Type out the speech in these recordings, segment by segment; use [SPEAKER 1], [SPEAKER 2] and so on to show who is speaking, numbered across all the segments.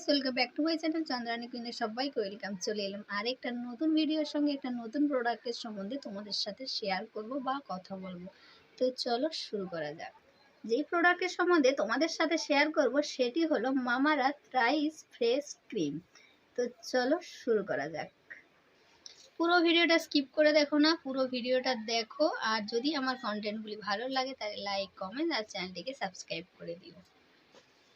[SPEAKER 1] Guys welcome back to my channel Chandrani কুইনের সবাইকে welcome চলে এলাম আর একটা নতুন ভিডিওর সঙ্গে, একটা নতুন প্রোডাক্টের সম্বন্ধে তোমাদের সাথে শেয়ার করব বা কথা বলব। তো চলো শুরু করা যাক। যেই প্রোডাক্টের সম্বন্ধে তোমাদের সাথে শেয়ার করব, সেটি হলো মামারাত রাইস ফ্রেশ ক্রিম তো চলো শুরু করা যাক। পুরো ভিডিওটা স্কিপ করে দেখো না, পুরো ভিডিওটা দেখো। আর যদি আমার কন্টেন্টগুলি ভালো লাগে, তাহলে লাইক কমেন্ট আর চ্যানেলটিকে সাবস্ক্রাইব করে দিও।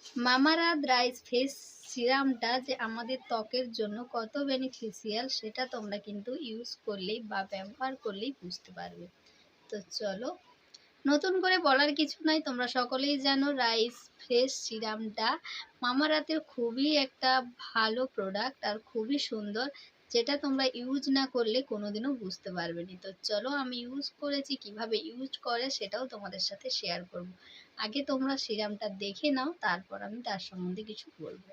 [SPEAKER 1] মামারাত রাইস ফেস সিরামটা যে আমাদের ত্বকের জন্য কত বেনিফিশিয়াল সেটা তোমরা কিন্তু ইউজ করলেই বা ব্যবহার করলেই বুঝতে পারবে। তো চলো, নতুন করে বলার কিছু নাই, তোমরা সকলেই জানো রাইস ফ্রেশ সিরামটা মামারাতের খুবই একটা ভালো প্রোডাক্ট আর খুবই সুন্দর। যেটা তোমরা ইউজ না করলে কোনোদিনও বুঝতে পারবে না। তো চলো আমি ইউজ করেছি, কীভাবে ইউজ করে সেটাও তোমাদের সাথে শেয়ার করব। আগে তোমরা সিরামটা দেখে নাও, তারপর আমি তার সম্বন্ধে কিছু বলব।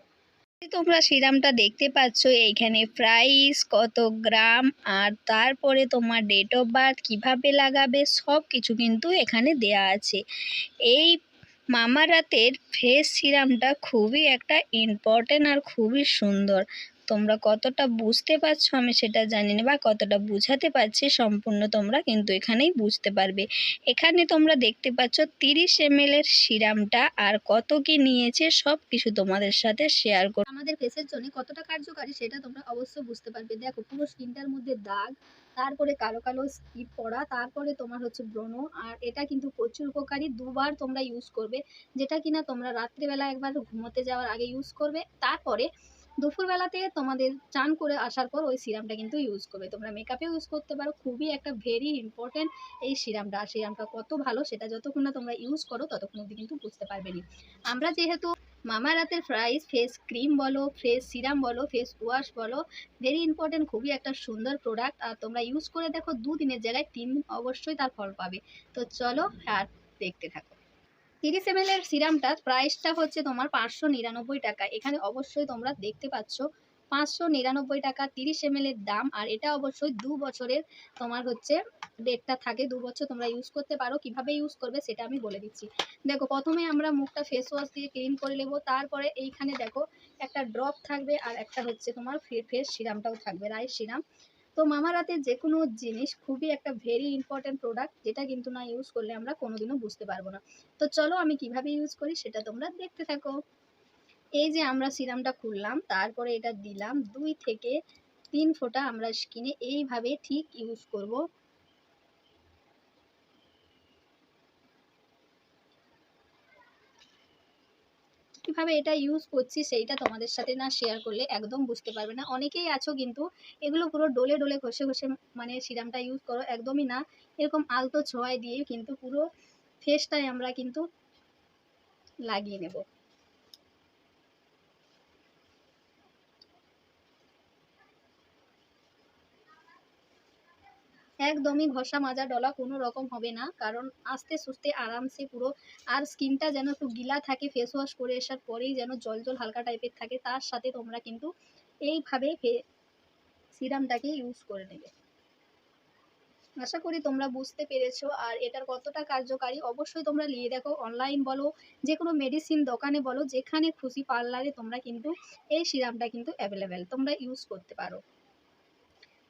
[SPEAKER 1] তোমরা সিরামটা দেখতে পাচ্ছ এইখানে প্রাইস কত গ্রাম, আর তারপরে তোমার ডেট অফ বার্থ কীভাবে লাগাবে সব কিছু কিন্তু এখানে দেয়া আছে। এই মামারাতের ফেস সিরামটা খুবই একটা ইম্পর্টেন্ট আর খুবই সুন্দর। তোমরা কতটা বুঝতে পারছ আমি সেটা জানি না, বা কতটা বুঝাতে পারছি সম্পূর্ণ তোমরা কিন্তু এখানেই বুঝতে পারবে। এখানে তোমরা দেখতে পাচ্ছ তিরিশ এম এর সিরামটা আর কত কি নিয়েছে সব কিছু তোমাদের সাথে শেয়ার করো আমাদের ফেসের জন্য কতটা কার্যকারী সেটা তোমরা অবশ্যই বুঝতে পারবে। দেখো, পুরো স্কিনটার মধ্যে দাগ, তারপরে কালো কালো স্কিপ পড়া, তারপরে তোমার হচ্ছে ব্রণ, আর এটা কিন্তু প্রচুর উপকারী, দুবার তোমরা ইউজ করবে। যেটা কিনা তোমরা রাত্রিবেলা একবার ঘুমোতে যাওয়ার আগে ইউজ করবে, তারপরে দুপুরবেলাতে তোমাদের চান করে আসার পর ওই সিরামটা কিন্তু ইউজ করবে। তোমরা মেকআপে ইউজ করতে পারো। খুবই একটা ভেরি ইম্পর্টেন্ট এই সিরামটা। আর সিরামটা কত ভালো সেটা যতক্ষণ না তোমরা ইউজ করো, ততক্ষণ অব্দি কিন্তু বুঝতে পারবে না। আমরা যেহেতু মামা রাতের ফ্রাইস ফেস ক্রিম বলো ফেস সিরাম বলো ফেস ওয়াশ বলো ভেরি ইম্পর্টেন্ট খুবই একটা সুন্দর প্রোডাক্ট আর তোমরা ইউজ করে দেখো, দুদিনের জায়গায় তিন দিন অবশ্যই তার ফল পাবে। তো চলো আর দেখতে থাকো। তিরিশ এম এর সিরামটা প্রাইসটা হচ্ছে তোমার পাঁচশো নিরানব্বই টাকা। এখানে অবশ্যই তোমরা দেখতে পাচ্ছ পাঁচশো নিরানব্বই টাকা তিরিশ এম এর দাম, আর এটা অবশ্যই দু বছরের তোমার হচ্ছে ডেটটা থাকে, দু বছর তোমরা ইউজ করতে পারো। কীভাবে ইউজ করবে সেটা আমি বলে দিচ্ছি। দেখো, প্রথমে আমরা মুখটা ফেস ওয়াশ দিয়ে ক্লিন করে নেব, তারপরে এইখানে দেখো একটা ড্রপ থাকবে, আর একটা হচ্ছে তোমার ফেস সিরামটাও থাকবে রাইস সিরাম। তো মামারাতের যে কোনো জিনিস খুবই একটা ভেরি ইম্পর্ট্যান্ট প্রোডাক্ট যেটা কিন্তু না ইউজ করলে আমরা কোনোদিনও বুঝতে পারব না। তো চলো আমি কীভাবে ইউজ করি সেটা তোমরা দেখতে থাকো। এই যে আমরা সিরামটা খুললাম, তারপরে এটা দিলাম, দুই থেকে তিন ফোঁটা আমরা স্কিনে এইভাবে ঠিক ইউজ করব। কীভাবে এটা ইউজ করছি সেইটা তোমাদের সাথে না শেয়ার করলে একদম বুঝতে পারবে না। অনেকেই আছো কিন্তু এগুলো পুরো ডোলে ডোলে ঘষে ঘষে মানে সিরামটা ইউজ করো, একদমই না। এরকম আলতো ছোঁয়ায় দিয়ে কিন্তু পুরো ফেসটাই আমরা কিন্তু লাগিয়ে নেব। একদমই ঘষা মাজা ডলা কোনো রকম হবে না। কারণ আস্তে সুস্তে আরামসে পুরো আর স্কিনটা যেন একটু গিলা থাকে ফেস ওয়াশ করে আসার পরেই যেন জল জল হালকা টাইপের থাকে, তার সাথে তোমরা কিন্তু এইভাবে সিরামটাকে ইউজ করে নেবে। আশা করি তোমরা বুঝতে পেরেছ। আর এটার কতটা কার্যকারী অবশ্যই তোমরা নিয়ে দেখো অনলাইন বলো যে কোনো মেডিসিন দোকানে বলো, যেখানে খুশি পার্লারে তোমরা কিন্তু এই সিরামটা কিন্তু অ্যাভেলেবেল তোমরা ইউজ করতে পারো।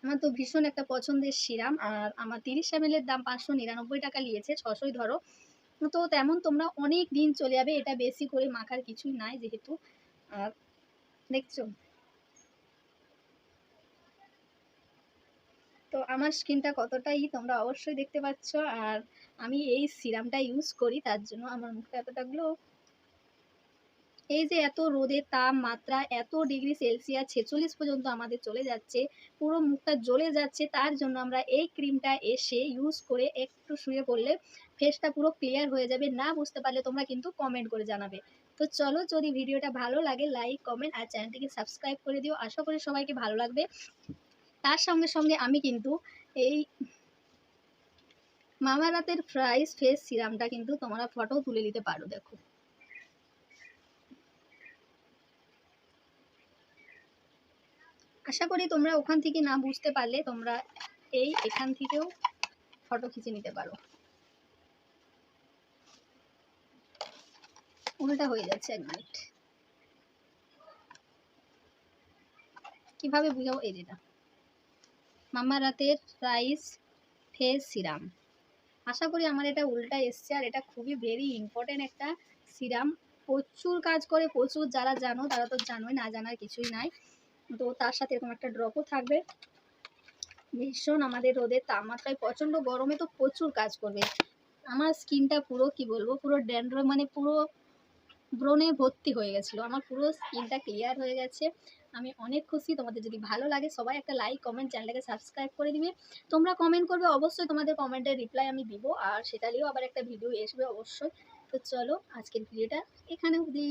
[SPEAKER 1] আমার তো ভীষণ একটা পছন্দের সিরাম, আর আমার তিরিশ এমএলের দাম পাঁচশো নিরানব্বই টাকা নিয়েছে, ছশোই ধরো। তো তেমন তোমরা অনেক দিন চলে যাবে, এটা বেশি করে মাখার কিছুই নাই যেহেতু। আর দেখছ? তো আমার স্কিনটা কতটাই তোমরা অবশ্যই দেখতে পাচ্ছ, আর আমি এই সিরামটা ইউজ করি, তার জন্য আমার মুখটা এতটা গ্লো এই যে এত রোদের তাপমাত্রা, এত ডিগ্রি সেলসিয়াস, ছেচল্লিশ পর্যন্ত আমাদের চলে যাচ্ছে, পুরো মুখটা জ্বলে যাচ্ছে, তার জন্য আমরা এই ক্রিমটা এসে ইউজ করে একটু শুয়ে পড়লে ফেসটা পুরো ক্লিয়ার হয়ে যাবে। না বুঝতে পারলে তোমরা কিন্তু কমেন্ট করে জানাবে। তো চলো যদি ভিডিওটা ভালো লাগে লাইক কমেন্ট আর চ্যানেলটিকে সাবস্ক্রাইব করে দিও। আশা করি সবাইকে ভালো লাগবে। তার সঙ্গে সঙ্গে আমি কিন্তু এই মামারাতের ফ্রাইস ফেস সিরামটা কিন্তু তোমরা ফটো তুলে নিতে পারো, দেখো। আশা করি তোমরা ওখান থেকে না বুঝতে পারলে তোমরা এই এখান থেকেও ফটো খিচে নিতে পারো। উল্টা হয়ে যাচ্ছে এক মিনিট কীভাবে বুঝাবো? এই যেটা মামা রাতের রাইস, ফেস সিরাম। আশা করি আমার এটা উল্টা এসছে আর এটা খুবই ভেরি ইম্পর্টেন্ট একটা সিরাম। প্রচুর কাজ করে, প্রচুর যারা জানো তারা তো জানোই, না জানার কিছুই নাই। তো তার সাথে এরকম একটা ড্রপও থাকবে। ভীষণ আমাদের রোদের তাপমাত্রায় প্রচণ্ড গরমে তো প্রচুর কাজ করবে। আমার স্কিনটা পুরো, কি বলব, পুরো ড্যান্ড্রফ মানে পুরো ব্রণে ভর্তি হয়ে গেছিল। আমার পুরো স্কিনটা ক্লিয়ার হয়ে গেছে। আমি অনেক খুশি। তোমাদের যদি ভালো লাগে, সবাই একটা লাইক কমেন্ট চ্যানেলটাকে সাবস্ক্রাইব করে দিবে। তোমরা কমেন্ট করবে, অবশ্যই তোমাদের কমেন্টের রিপ্লাই আমি দিব। আর সেটা নিয়েও আবার একটা ভিডিও আসবে অবশ্যই। তো চলো, আজকের ভিডিওটা এখানে অবধি।